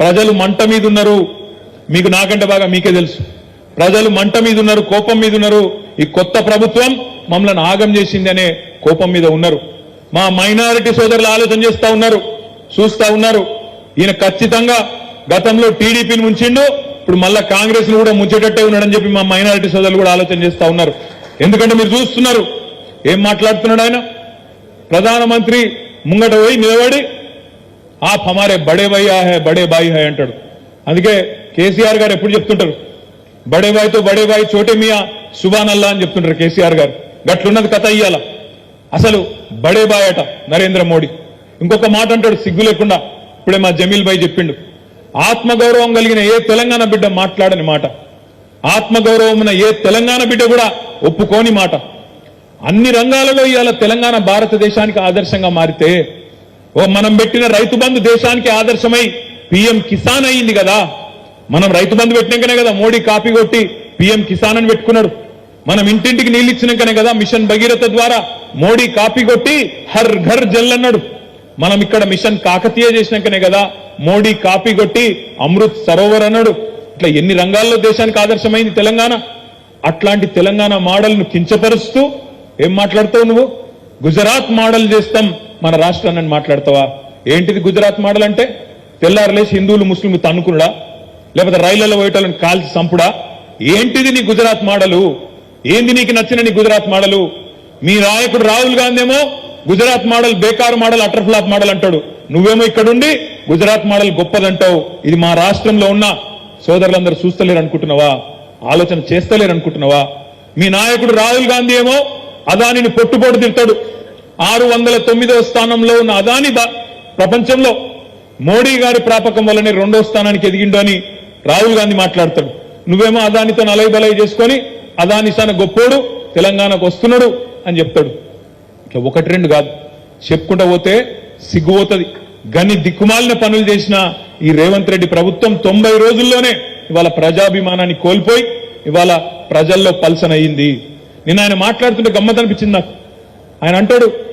ప్రజలు మంట మీద ఉన్నారు. మీకు నాకంటే బాగా మీకే తెలుసు. ప్రజలు మంట మీద ఉన్నారు కోపం మీద ఉన్నారు. ఈ కొత్త ప్రభుత్వం మమ్మల్ని ఆగం చేసింది అనే కోపం మీద ఉన్నారు. మా మైనారిటీ సోదరులు ఆలోచన చేస్తూ ఉన్నారు చూస్తా ఉన్నారు. ఈయన ఖచ్చితంగా గతంలో టీడీపీని ముంచిండు ఇప్పుడు మళ్ళా కాంగ్రెస్ కూడా ముంచేటట్టే ఉన్నాడని చెప్పి మా మైనారిటీ సోదరులు కూడా ఆలోచన చేస్తూ ఉన్నారు. ఎందుకంటే మీరు చూస్తున్నారు ఏం మాట్లాడుతున్నాడు ఆయన? ప్రధానమంత్రి ముంగట పోయి నిలబడి ఆప్ హమారే బడే భయ్యా హే బడే బాయి హై అంటాడు. అందుకే కేసీఆర్ గారు ఎప్పుడు చెప్తుంటారు బడే బాయ్తో బడే బాయ్ చోటే మియా సుబాన్ అల్లా అని చెప్తుంటారు కేసీఆర్ గారు. గట్లున్నది కథ ఇయ్యాల. అసలు బడే బాయ్ అట నరేంద్ర మోడీ. ఇంకొక మాట అంటాడు సిగ్గు లేకుండా ఇప్పుడే మా జమీల్ భాయ్ చెప్పిండు. ఆత్మగౌరవం కలిగిన ఏ తెలంగాణ బిడ్డ మాట్లాడని మాట. ఆత్మగౌరవం ఉన్న ఏ తెలంగాణ బిడ్డ కూడా ఒప్పుకోని మాట. అన్ని రంగాలలో ఇవాళ తెలంగాణ భారతదేశానికి ఆదర్శంగా మారితే ఓ మనం పెట్టిన రైతు బంధు దేశానికి ఆదర్శమై పిఎం కిసాన్ అయ్యింది కదా. మనం రైతు బంధు పెట్టినాకనే కదా మోడీ కాపీ కొట్టి పిఎం కిసాన్ అని పెట్టుకున్నాడు. మనం ఇంటింటికి నీళ్ళు ఇచ్చినాకనే కదా మిషన్ భగీరథ ద్వారా మోడీ కాపీ కొట్టి హర్ ఘర్ జల్ అన్నాడు. మనం ఇక్కడ మిషన్ కాకతీయ చేసినాకనే కదా మోడీ కాపీ కొట్టి అమృత్ సరోవర్ అన్నాడు. ఇట్లా ఎన్ని రంగాల్లో దేశానికి ఆదర్శమైంది తెలంగాణ? అట్లాంటి తెలంగాణ మోడల్ను కించపరుస్తూ ఏం మాట్లాడతావు నువ్వు? గుజరాత్ మోడల్ చేస్తాం. మన రాష్ట్రాన్ని మాట్లాడతావా? ఏంటిది గుజరాత్ మోడల్ అంటే తెల్లారలేసి హిందువులు ముస్లింలు తన్నుకునుడా? లేకపోతే రైళ్ళలో పోయేటోళ్ళని కాల్చి చంపుడా? ఏంటిది నీ గుజరాత్ మోడలు? ఏంది నీకు నచ్చిన నీ గుజరాత్ మోడలు? మీ నాయకుడు రాహుల్ గాంధీ ఏమో గుజరాత్ మోడల్ బేకార్ మోడల్ అటర్ఫ్లాప్ మోడల్ అంటాడు. నువ్వేమో ఇక్కడుండి గుజరాత్ మోడల్ గొప్పదంటావు. ఇది మా రాష్ట్రంలో ఉన్న సోదరులందరూ చూస్తలేరు అనుకుంటున్నావా ఆలోచన చేస్తలేరు అనుకుంటున్నావా మీ నాయకుడు రాహుల్ గాంధీ ఏమో అదానిని పొట్టుపోటు తిడతాడు. ఆరు వందల తొమ్మిదవ స్థానంలో ఉన్న అదాని ప్రపంచంలో మోడీ గారి ప్రాపకం వల్లనే రెండో స్థానానికి ఎదిగిండు అని రాహుల్ గాంధీ మాట్లాడతాడు. నువ్వేమో అదానితో నలై బలై చేసుకొని అదాని గొప్పోడు తెలంగాణకు వస్తున్నాడు అని చెప్తాడు. ఇట్లా ఒకటి రెండు కాదు. చెప్పుకుంటా పోతే సిగ్గుపోతుంది గని దిక్కుమాలిన పనులు చేసిన ఈ రేవంత్ రెడ్డి ప్రభుత్వం తొంభై రోజుల్లోనే ఇవాళ ప్రజాభిమానాన్ని కోల్పోయి ఇవాళ ప్రజల్లో పల్సనయ్యింది నేను ఆయన మాట్లాడుతుంటే గమ్మత్ అనిపించింది నాకు. ఆయన అంటాడు